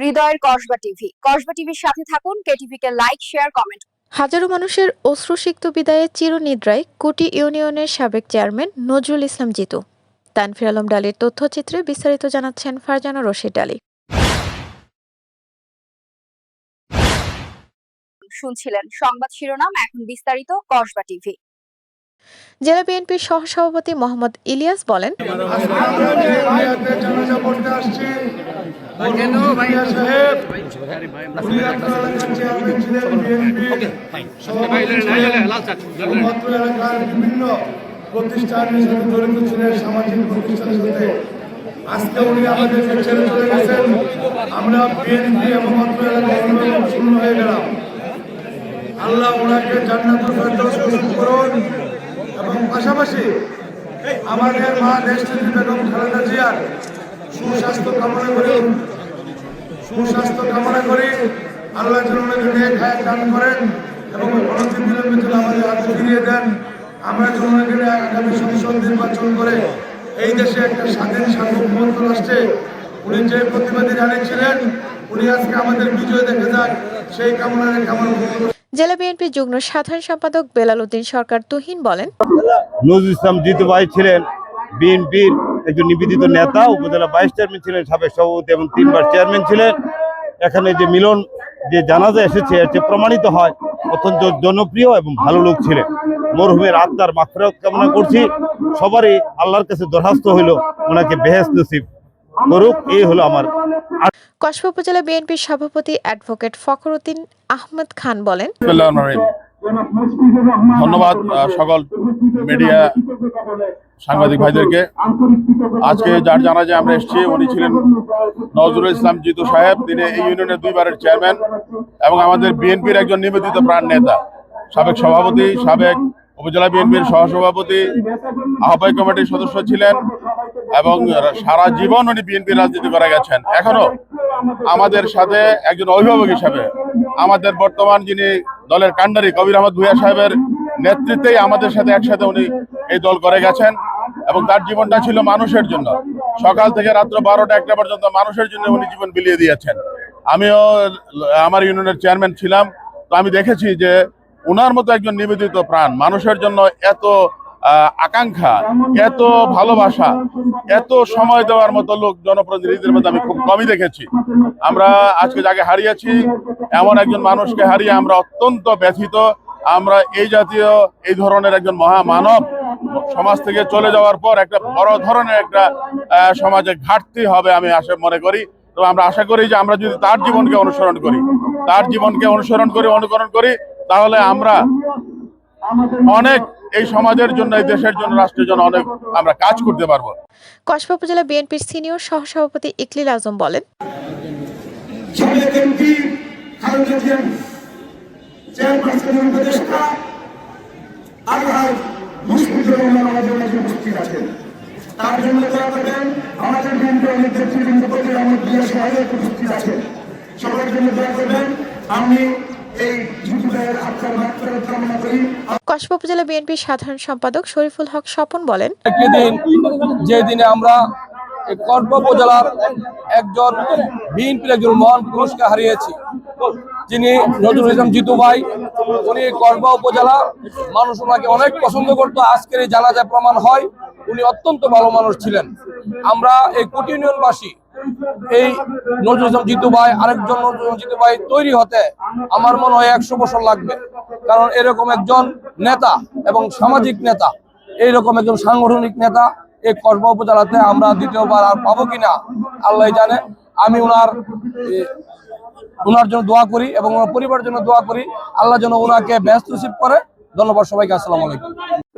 হৃদয়ের কসবা টিভি। কসবা টিভির সাথে থাকুন কেটিভি কে লাইক শেয়ার কমেন্ট। হাজারো মানুষের অশ্রুসিক্ত বিদায়ে চিরনিদ্রায় কুটি ইউনিয়নের সাবেক চেয়ারম্যান নজরুল ইসলাম জিতু। তানফির আলম ডালির তথ্যচিত্রে বিস্তারিত জানাচ্ছেন ফারজানা রশিদ ডালি। শুনছিলেন সংবাদ শিরোনাম এখন বিস্তারিত কসবা টিভি। জেলা বিএনপির সহসভাপতি মোহাম্মদ ইলিয়াস বলেন আমরা আল্লাহ ওনাকে নসিব করুন। এবং পাশাপাশি আমাদের মা দেশনেত্রী বেগম খালেদা জিয়ার সুস্বাস্থ্য কামনা করি। সুস্বাস্থ্য কামনা করি। আল্লাহ যেন ওনাকে নেক দান করেন এবং অনন্ত দিনের ভিতরে আমাদের হাতে ফিরিয়ে দেন। আমরা যেন ওনাকে আগামী সংসদ নির্বাচন করে এই দেশে একটা স্বাধীন সার্বভৌমত্ব রাষ্ট্রে উনি যে প্রতিবাদী জানিয়েছিলেন উনি আজকে আমাদের বিজয় দেখে যান সেই কামনা বক্তব্য জেলা বিএনপির যুগ্ম সাধারণ সম্পাদক বেলাল উদ্দিন সরকার তুহিন বলেন, নজরুল ইসলাম জিতু ভাই ছিলেন বিএনপির একজন নিবেদিত নেতা, উপজেলা ভাইস চেয়ারম্যান ছিলেন সাবেক সভাপতি এবং তিনবার চেয়ারম্যান ছিলেন। এখানে যে মিলন যে জানাজা এসেছে এতে প্রমাণিত হয়, অত্যন্ত জনপ্রিয় এবং ভালো লোক ছিলেন। মরহুমের আত্মার মাফরাত কামনা করছি। সবারই আল্লাহর কাছে দরখাস্ত হইল, ওনাকে বেহেস নসিব। করুক এই হলো আমার কসবা উপজেলা বিএনপির সভাপতি অ্যাডভোকেট ফখরুদ্দিন আহমেদ খান বলেন ধন্যবাদ সকল মিডিয়া সাংবাদিক ভাইদেরকে। আজকে যার জানা যে আমরা এসেছি উনি ছিলেন নজরুল ইসলাম জিতু সাহেব। তিনি এই ইউনিয়নের দুইবারের চেয়ারম্যান এবং আমাদের বিএনপির একজন নিবেদিত প্রাণ নেতা। সাবেক সভাপতি সাবেক উপজেলা বিএনপির সহসভাপতি আহ্বায়ক কমিটির সদস্য ছিলেন। এবং সারা জীবন উনি বিএনপির রাজনীতি করে গেছেন। এখনও আমাদের সাথে একজন অভিভাবক হিসাবে আমাদের বর্তমান যিনি দলের কান্ডারি কবির আহমদ ভুইয়া সাহেবের নেতৃত্বেই আমাদের সাথে একসাথে উনি এই দল করে গেছেন এবং তার জীবনটা ছিল মানুষের জন্য। সকাল থেকে রাত্র বারোটা, একটা পর্যন্ত মানুষের জন্য উনি জীবন বিলিয়ে দিয়েছেন। আমিও আমার ইউনিয়নের চেয়ারম্যান ছিলাম, তো আমি দেখেছি যে ওনার মতো একজন নিবেদিত প্রাণ মানুষের জন্য এত আকাঙ্ক্ষা, এত ভালোবাসা, এত সময় দেওয়ার মতো লোক জনপ্রতিনিধিদের মধ্যে আমি খুব কমই দেখেছি। আমরা আজকে যাকে হারিয়েছি, এমন একজন মানুষকে হারিয়ে আমরা অত্যন্ত ব্যথিত। আমরা এই জাতীয়, এই ধরনের একজন মহামানব সমাজ থেকে চলে যাওয়ার পর একটা বড় ধরনের একটা সমাজে ঘাটতি হবে আমি আশা, মনে করি। তো আমরা আশা করি যে আমরা যদি তার জীবনকে অনুসরণ করি, তার জীবনকে অনুসরণ করি, অনুকরণ করি, তাহলে আমরা অনেক এই সমাজের জন্য এই দেশের জন্য রাষ্ট্রের জন্য অনেক আমরা কাজ করতে পারব। কসবা উপজেলা বিএনপির সিনিয়র সহসভাপতি ইকলিল আজম বলেন আমাদের মাঝে উপস্থিত আছেন। তার জন্য দোয়া আমাদের বিএনপি অনেক নেতৃবৃন্দ প্রতি আমার প্রিয় সহায়ক উপস্থিত আছেন। সবার জন্য দোয়া করবেন আমি এই যুবদয়ের আত্মার মাত্রা কামনা করি। কসবা উপজেলা বিএনপির সাধারণ সম্পাদক শরীফুল হক স্বপন বলেন একটি দিন যে দিনে আমরা কর্ম উপজেলার একজন বিএনপির একজন মহান পুরুষকে হারিয়েছি যিনি নজরুল ইসলাম জিতু ভাই উনি কর্ম উপজেলা মানুষ ওনাকে অনেক পছন্দ করতো। আজকের এই জানাজায় প্রমাণ হয় উনি অত্যন্ত ভালো মানুষ ছিলেন। আমরা এই কোটি ইউনিয়নবাসী এই নজরুল জিতু ভাই, আরেকজন নজরুল জিতু ভাই তৈরি হতে আমার মনে হয় একশো বছর লাগবে। কারণ এরকম একজন নেতা এবং সামাজিক নেতা, এইরকম একজন সাংগঠনিক নেতা এই কসবা উপজেলাতে আমরা দ্বিতীয়বার আর পাবো কিনা, আল্লাহ জানে। আমি ওনার ওনার জন্য দোয়া করি এবং ওনার পরিবারের জন্য দোয়া করি। আল্লাহ যেন ওনাকে ব্যস্ত রিসিভ করে। ধন্যবাদ সবাইকে, আসসালামু আলাইকুম।